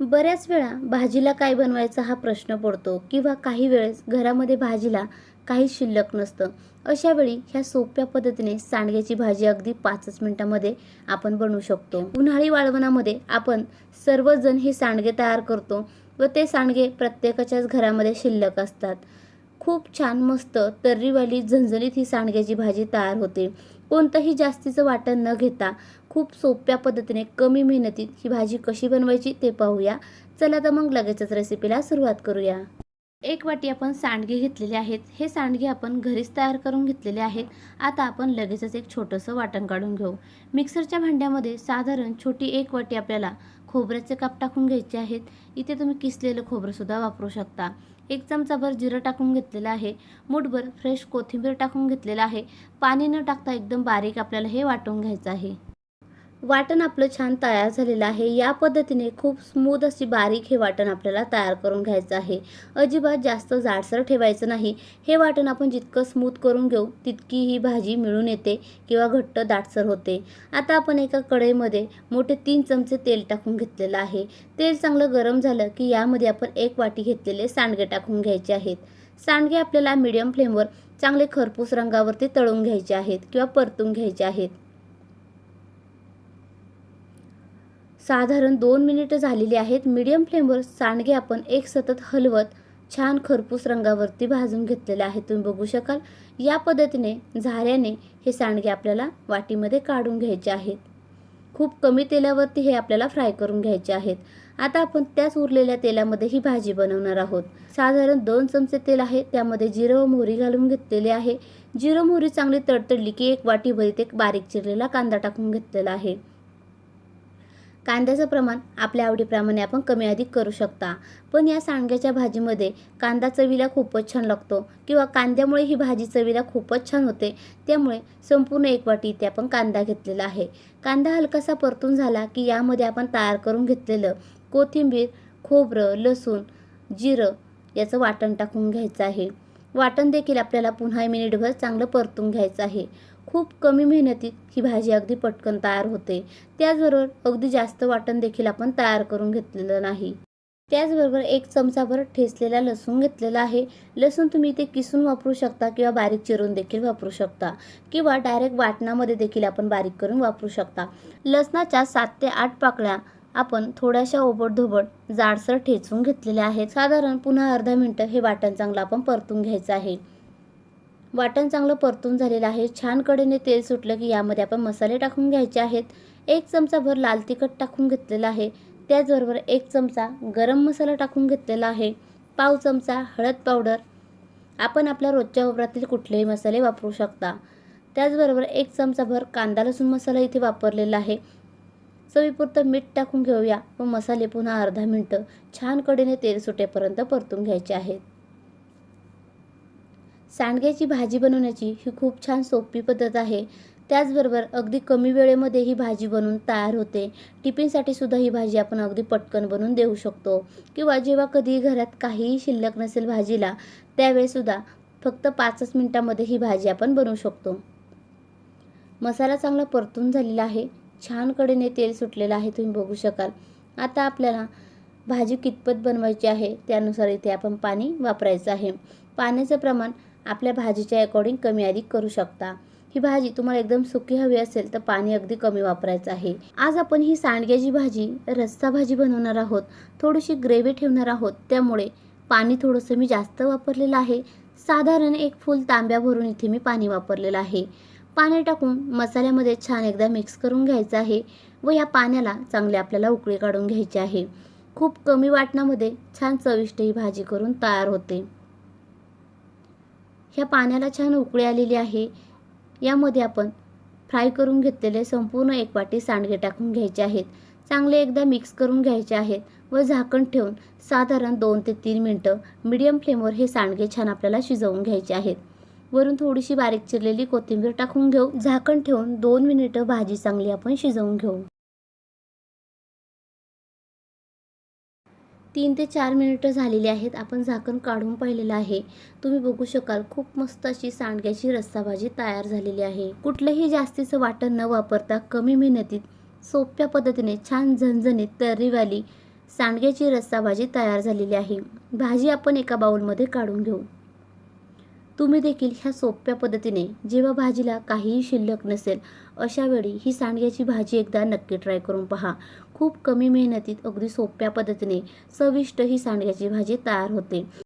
बऱ्याच वेळा भाजीला काय बनवायचा हा प्रश्न पडतो किंवा काही वेळेस घरामध्ये भाजीला काही शिल्लक नसतं. अशा वेळी ह्या सोप्या पद्धतीने सांडग्याची भाजी अगदी पाचच मिनिटामध्ये आपण बनवू शकतो. उन्हाळी वाळवणामध्ये आपण सर्वजण हे सांडगे तयार करतो व ते सांडगे प्रत्येकाच्याच घरामध्ये शिल्लक असतात. खूप छान मस्त तर्रीवाली झणझणीत ही सांडग्याची भाजी तयार होते. कोणतंही जास्तीचं वाटण न घेता खूप सोप्या पद्धतीने कमी मेहनतीत ही भाजी कशी बनवायची ते पाहूया. चला तर मग लगेचच रेसिपीला सुरुवात करूया. एक वाटी आपण सांडगे घेतलेले आहेत. हे सांडगे आपण घरीच तयार करून घेतलेले आहेत. आता आपण लगेचच एक छोटंसं वाटण काढून घेऊ. मिक्सरच्या भांड्यामध्ये साधारण छोटी एक वाटी आपल्याला खोबऱ्याचे काप टाकून घ्यायचे आहेत. इथे तुम्ही किसलेलं खोबरंसुद्धा वापरू शकता. एक चमचाभर जिरं टाकून घेतलेलं आहे. मूठभर फ्रेश कोथिंबीर टाकून घेतलेलं आहे. पाणी न टाकता एकदम बारीक आपल्याला हे वाटून घ्यायचं आहे. वाटण आपलं छान तयार झालेलं आहे. या पद्धतीने खूप स्मूद अशी बारीक हे वाटण आपल्याला तयार करून घ्यायचं आहे. अजिबात जास्त जाडसर ठेवायचं नाही. हे वाटण आपण जितकं स्मूथ करून घेऊ तितकी ही भाजी मिळून येते किंवा घट्ट दाटसर होते. आता आपण एका कढईमध्ये मोठे तीन चमचे तेल टाकून घेतलेलं आहे. तेल चांगलं गरम झालं की यामध्ये आपण एक वाटी घेतलेले सांडगे टाकून घ्यायचे आहेत. सांडगे आपल्याला मीडियम फ्लेमवर चांगले खरपूस रंगावरती तळून घ्यायचे आहेत किंवा परतून घ्यायचे आहेत. साधारण दोन मिनिटं झालेली आहेत. मीडियम फ्लेमवर सांडगे आपण एक सतत हलवत छान खरपूस रंगावरती भाजून घेतलेले आहे तुम्ही बघू शकाल या पद्धतीने झाऱ्याने हे सांडगे आपल्याला वाटीमध्ये काढून घ्यायचे आहेत. खूप कमी तेलावरती हे आपल्याला फ्राय करून घ्यायचे आहेत. आता आपण त्याच उरलेल्या तेलामध्ये ही भाजी बनवणार आहोत. साधारण दोन चमचे तेल आहे. त्यामध्ये जिरं व मोहरी घालून घेतलेले आहे. जिरं मोहरी चांगली तडतडली की एक वाटीभरीत एक बारीक चिरलेला कांदा टाकून घेतलेला आहे. कांद्याचं प्रमाण आपल्या आवडीप्रमाणे आपण कमी अधिक करू शकता. पण या सांडग्याच्या भाजीमध्ये कांदा चवीला खूपच छान लागतो किंवा कांद्यामुळे ही भाजी चवीला खूपच छान होते. त्यामुळे संपूर्ण एक वाटी इथे आपण कांदा घेतलेला आहे. कांदा हलकासा परतून झाला की यामध्ये आपण तयार करून घेतलेलं कोथिंबीर खोबरं लसूण जिरं याचं वाटण टाकून घ्यायचं आहे. वाटण देखील आपल्याला पुन्हा मिनिटभर चांगलं परतून घ्यायचं आहे. खूप कमी मेहनतीत ही भाजी अगदी पटकन तयार होते. त्याचबरोबर अगदी जास्त वाटण देखील आपण तयार करून घेतलेलं नाही. त्याचबरोबर एक चमचाभर ठेचलेला लसूण घेतलेला आहे. लसूण तुम्ही ते किसून वापरू शकता किंवा बारीक चिरून देखील वापरू शकता किंवा डायरेक्ट वाटणामध्ये देखील आपण बारीक करून वापरू शकता. लसणाच्या सात ते आठ पाकळ्या आपण थोड्याशा ओबडधोबड जाडसर ठेचून घेतलेल्या आहेत. साधारण पुन्हा अर्धा मिनटं हे वाटण चांगलं आपण परतून घ्यायचं आहे. वाटण चांगलं परतून झालेलं आहे. छान कडेने तेल सुटलं की यामध्ये आपण मसाले टाकून घ्यायचे आहेत. एक चमचा भर लाल तिखट टाकून घेतलेला आहे. त्याचबरोबर एक चमचा गरम मसाला टाकून घेतलेला आहे. पाव चमचा हळद पावडर. आपण आपल्या रोजच्या वापरातील कुठलेही मसाले वापरू शकता. त्याचबरोबर एक चमचा भर कांदा लसूण मसाला इथे वापरलेला आहे. चवीपुरतं मीठ टाकून घेऊया. व मसाले पुन्हा अर्धा मिनटं छान कडेने तेल सुटेपर्यंत परतून घ्यायचे आहेत. सांडग्याची भाजी बनवण्याची ही खूप छान सोपी पद्धत आहे. त्याचबरोबर अगदी कमी वेळेमध्ये ही भाजी बनवून तयार होते. टिफिनसाठी सुद्धा ही भाजी आपण अगदी पटकन बनवून देऊ शकतो. किंवा जेव्हा कधी घरात काहीही शिल्लक नसेल भाजीला त्यावेळेसुद्धा फक्त पाचच मिनटामध्ये ही भाजी आपण बनवू शकतो. मसाला चांगला परतून झालेला आहे. छान कडेने तेल सुटलेलं आहे तुम्ही बघू शकाल. आता आपल्याला भाजी कितपत बनवायची आहे त्यानुसार इथे आपण पाणी वापरायचं आहे. पाण्याचं प्रमाण आपल्या भाजीच्या अकॉर्डिंग कमी अधिक करू शकता. ही भाजी तुम्हाला एकदम सुकी हवी असेल तर पाणी अगदी कमी वापरायचं आहे. आज आपण ही सांडग्याची भाजी रस्सा भाजी बनवणार आहोत. थोडीशी ग्रेव्ही ठेवणार आहोत. त्यामुळे पाणी थोडंसं मी जास्त वापरलेलं आहे. साधारण एक फुल तांब्या भरून इथे मी पाणी वापरलेलं आहे. पाणी टाकून मसाल्यामध्ये छान एकदा मिक्स करून घ्यायचं आहे व या पाण्याला चांगले आपल्याला उकळी काढून घ्यायची आहे. खूप कमी वाटणामध्ये छान चविष्ट ही भाजी करून तयार होते. ह्या पाण्याला छान उकळी आलेली आहे. यामध्ये आपण फ्राय करून घेतलेले संपूर्ण एक वाटी सांडगे टाकून घ्यायचे आहेत. चांगले एकदा मिक्स करून घ्यायचे आहेत व झाकण ठेवून साधारण दोन ते तीन मिनटं मीडियम फ्लेमवर हे सांडगे छान आपल्याला शिजवून घ्यायचे आहेत. वरून थोडीशी बारीक चिरलेली कोथिंबीर टाकून घेऊ. झाकण ठेवून दोन मिनिटं भाजी चांगली आपण शिजवून घेऊ. तीन ते चार मिनिटं झालेली आहेत. आपण झाकण काढून पाहिलेलं आहे. तुम्ही बघू शकाल खूप मस्त अशी सांडग्याची रस्सा भाजी तयार झालेली आहे. कुठलंही जास्तीचं वाटण न वापरता कमी मेहनतीत सोप्या पद्धतीने छान झणझणीत तर्रीवाली सांडग्याची रस्सा भाजी तयार झालेली आहे. भाजी आपण एका बाउलमध्ये काढून घेऊ. तुम्ही देखील ह्या सोप्या पद्धतीने जेव्हा भाजीला काहीही शिल्लक नसेल अशा वेळी ही सांडग्याची भाजी एकदा नक्की ट्राय करून पहा. खूप कमी मेहनतीत अगदी सोप्या पद्धतीने चविष्ट ही सांडग्याची भाजी तयार होते.